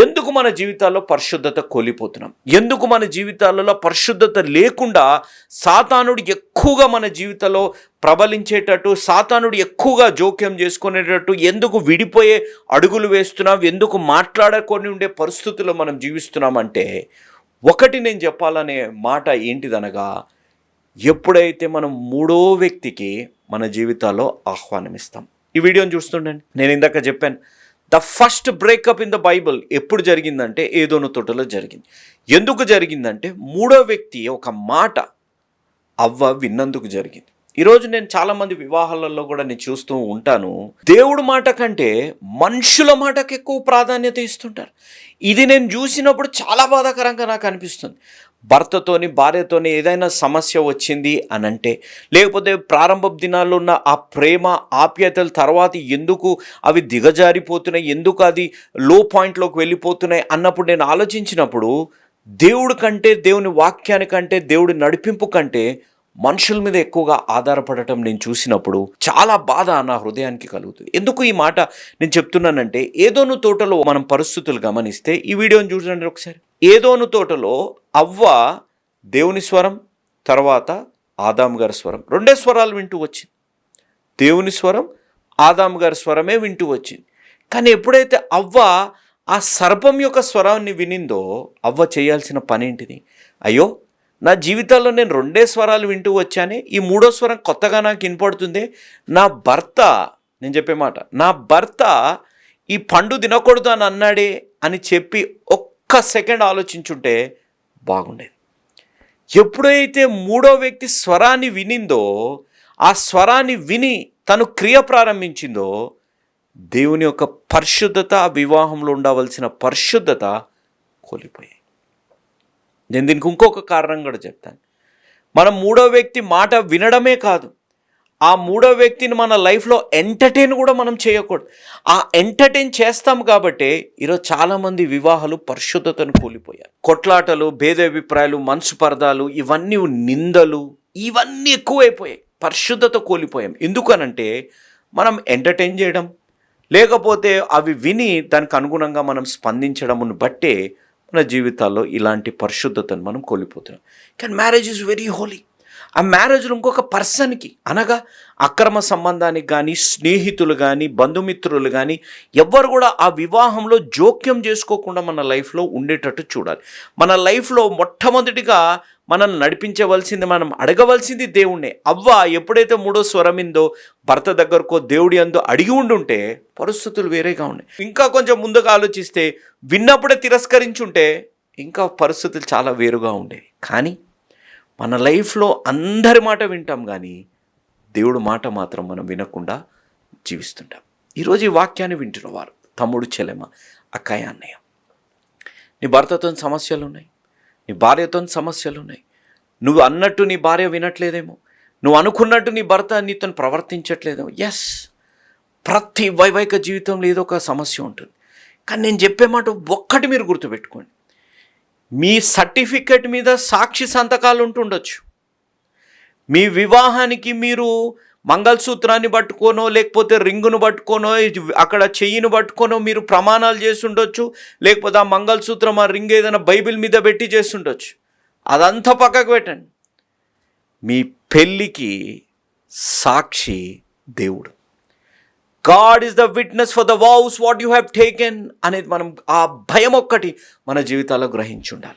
ఎందుకు మన జీవితాల్లో పరిశుద్ధత కోల్పోతున్నాం? ఎందుకు మన జీవితాలలో పరిశుద్ధత లేకుండా సాతానుడు ఎక్కువగా మన జీవితంలో ప్రబలించేటట్టు సాతానుడు ఎక్కువగా జోక్యం చేసుకునేటట్టు ఎందుకు విడిపోయే అడుగులు వేస్తున్నాం? ఎందుకు మాట్లాడకొని ఉండే పరిస్థితుల్లో మనం జీవిస్తున్నామంటే ఒకటి నేను చెప్పాలనే మాట ఏంటిదనగా ఎప్పుడైతే మనం మూడో వ్యక్తికి మన జీవితాల్లో ఆహ్వానం ఇస్తాం ఈ వీడియోని చూస్తుండండి. నేను ఇందాక చెప్పాను the first breakup in the Bible ఎప్పుడు జరిగిందంటే ఏదోను తోటలో జరిగింది. ఎందుకు జరిగిందంటే మూడో వ్యక్తి ఒక మాట అవ్వ విన్నందుకు జరిగింది. ఈరోజు నేను చాలామంది వివాహాలలో కూడా నేను చూస్తూ ఉంటాను. దేవుడు మాట కంటే మనుషుల మాటకు ఎక్కువ ప్రాధాన్యత ఇస్తుంటారు. ఇది నేను చూసినప్పుడు చాలా బాధాకరంగా నాకు అనిపిస్తుంది. భర్తతోని భార్యతోని ఏదైనా సమస్య వచ్చింది అని అంటే లేకపోతే ప్రారంభ దినాల్లో ఉన్న ఆ ప్రేమ ఆప్యాయతల తర్వాత ఎందుకు అవి దిగజారిపోతున్నాయి ఎందుకు అది లో పాయింట్లోకి వెళ్ళిపోతున్నాయి అన్నప్పుడు నేను ఆలోచించినప్పుడు దేవుడి కంటే దేవుని వాక్యానికంటే దేవుడి నడిపింపు కంటే మనుషుల మీద ఎక్కువగా ఆధారపడటం నేను చూసినప్పుడు చాలా బాధ నా హృదయానికి కలుగుతుంది. ఎందుకు ఈ మాట నేను చెప్తున్నానంటే ఏదోను తోటలో మనం పరిస్థితులు గమనిస్తే ఈ వీడియోని చూడండి ఒకసారి. ఏదోను తోటలో అవ్వ దేవుని స్వరం తర్వాత ఆదాం గారి స్వరం. రెండే స్వరాలు వింటూ వచ్చింది. దేవుని స్వరం ఆదాం గారి స్వరమే వింటూ వచ్చింది. కానీ ఎప్పుడైతే అవ్వ ఆ సర్పం యొక్క స్వరాన్ని వినిందో అవ్వ చేయాల్సిన పనేంటిది? అయ్యో నా జీవితంలో నేను రెండే స్వరాలు వింటూ వచ్చానే ఈ మూడో స్వరం కొత్తగా నాకు వినపడుతుంది. నా భర్త నేను చెప్పే మాట నా భర్త ఈ పండు తినకూడదు అని అన్నాడే అని చెప్పి ఒక్క సెకండ్ ఆలోచించుంటే బాగుండేది. ఎప్పుడైతే మూడో వ్యక్తి స్వరాన్ని వినిందో ఆ స్వరాన్ని విని తను క్రియ ప్రారంభించిందో దేవుని యొక్క పరిశుద్ధత వివాహంలో ఉండవలసిన పరిశుద్ధత కోల్పోయాయి. నేను దీనికి ఇంకొక కారణం కూడా చెప్తాను. మనం మూడో వ్యక్తి మాట వినడమే కాదు ఆ మూడో వ్యక్తిని మన లైఫ్లో ఎంటర్టైన్ కూడా మనం చేయకూడదు. ఆ ఎంటర్టైన్ చేస్తాం కాబట్టి ఈరోజు చాలామంది వివాహాలు పరిశుద్ధతను కూలిపోయారు. కొట్లాటలు భేదాభిప్రాయాలు మనసు పరదాలు ఇవన్నీ నిందలు ఇవన్నీ ఎక్కువైపోయాయి. పరిశుద్ధత కోల్పోయాం. ఎందుకనంటే మనం ఎంటర్టైన్ చేయడం లేకపోతే అవి విని దానికి అనుగుణంగా మనం స్పందించడమును బట్టే మన జీవితాల్లో ఇలాంటి పరిశుద్ధతను మనం కోల్పోతున్నాం. కానీ మ్యారేజ్ ఇస్ వెరీ హోలీ ఆ మ్యారేజ్లో ఇంకొక పర్సన్కి అనగా అక్రమ సంబంధానికి కానీ స్నేహితులు కానీ బంధుమిత్రులు కానీ ఎవ్వరు కూడా ఆ వివాహంలో జోక్యం చేసుకోకుండా మన లైఫ్లో ఉండేటట్టు చూడాలి. మన లైఫ్లో మొట్టమొదటిగా మనల్ని నడిపించవలసింది మనం అడగవలసింది దేవుణ్ణే. అవ్వ ఎప్పుడైతే మూడో స్వరమిందో భర్త దగ్గరకో దేవుడి అందో అడిగి ఉండుంటే పరిస్థితులు వేరేగా ఉన్నాయి. ఇంకా కొంచెం ముందుగా ఆలోచిస్తే విన్నప్పుడే తిరస్కరించుంటే ఇంకా పరిస్థితులు చాలా వేరుగా ఉండేవి. కానీ మన లైఫ్లో అందరి మాట వింటాం కానీ దేవుడు మాట మాత్రం మనం వినకుండా జీవిస్తుంటాం. ఈరోజు ఈ వాక్యాన్ని వింటున్న వారు తమ్ముడు చెలెమ అక్కయ్య అన్నయ్య. నీ భర్తతో సమస్యలు ఉన్నాయి నీ భార్యతో సమస్యలు ఉన్నాయి. నువ్వు అన్నట్టు నీ భార్య వినట్లేదేమో నువ్వు అనుకున్నట్టు నీ భర్త నీతో ప్రవర్తించట్లేదేమో. ఎస్ ప్రతి వైవాహిక జీవితంలో ఏదో ఒక సమస్య ఉంటుంది. కానీ నేను చెప్పే మాట ఒక్కటి మీరు గుర్తుపెట్టుకోండి. మీ సర్టిఫికెట్ మీద సాక్షి సంతకాలు ఉంటుండొచ్చు మీ వివాహానికి మీరు మంగళసూత్రాన్ని పట్టుకోనో లేకపోతే రింగును పట్టుకోనో ఇది- అక్కడ చెయ్యిని పట్టుకోనో మీరు ప్రమాణాలు చేస్తుండొచ్చు లేకపోతే ఆ మంగళసూత్రం ఆ రింగ్ ఏదైనా బైబిల్ మీద పెట్టి చేస్తుండొచ్చు. అదంతా పక్కకు పెట్టండి. మీ పెళ్ళికి సాక్షి దేవుడు. God is the witness for the vows what you have taken అనేది మనం ఆ భయం ఒక్కటి మన జీవితాల్లో గ్రహించుండాలి